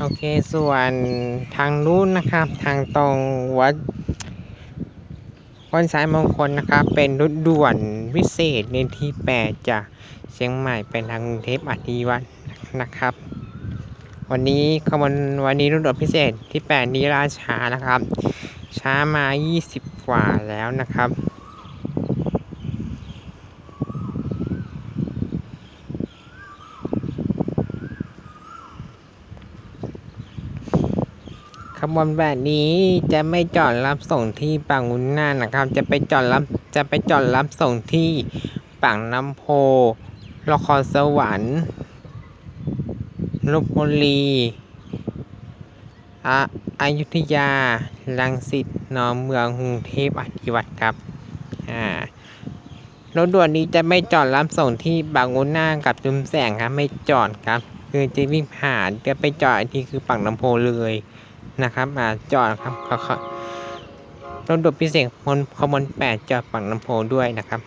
โอเคส่วนทางนู้นนะครับ ทางตรงวัดวัดสายมงคลนะครับ เป็นรถด่วนพิเศษเลนที่ 8 จากเชียงใหม่เป็นทางกรุงเทพอธิวัตรนะครับ วันนี้ขบวนวันนี้รถด่วนพิเศษที่ 8 นี้ราช้านะครับ ช้ามา 20 กว่าแล้วนะครับ บวนแบบนี้จะไม่จอดรับส่งที่ปางอุนน่านนะครับ จะไปจอดรับจะไปจอดรับส่งที่ปากน้ำโพละครสวรรค์ลบบุรีอะอยุธยา ลังสิตหนองเมืองกรุงเทพอธิวัตรครับอ่ารถด่วนนี้จะไม่จอดรับส่งที่บางอุน่ากับจุมแสงครับ ไม่จอดครับ คือจะวิ่งผ่านจะไปจอดที่คือปากน้ำโพเลย นะครับอ่าจอดครับเขาเขารถด่วนพิเศษมวนขบวนแปดจอดฝั่งลำโพงด้วยนะครับ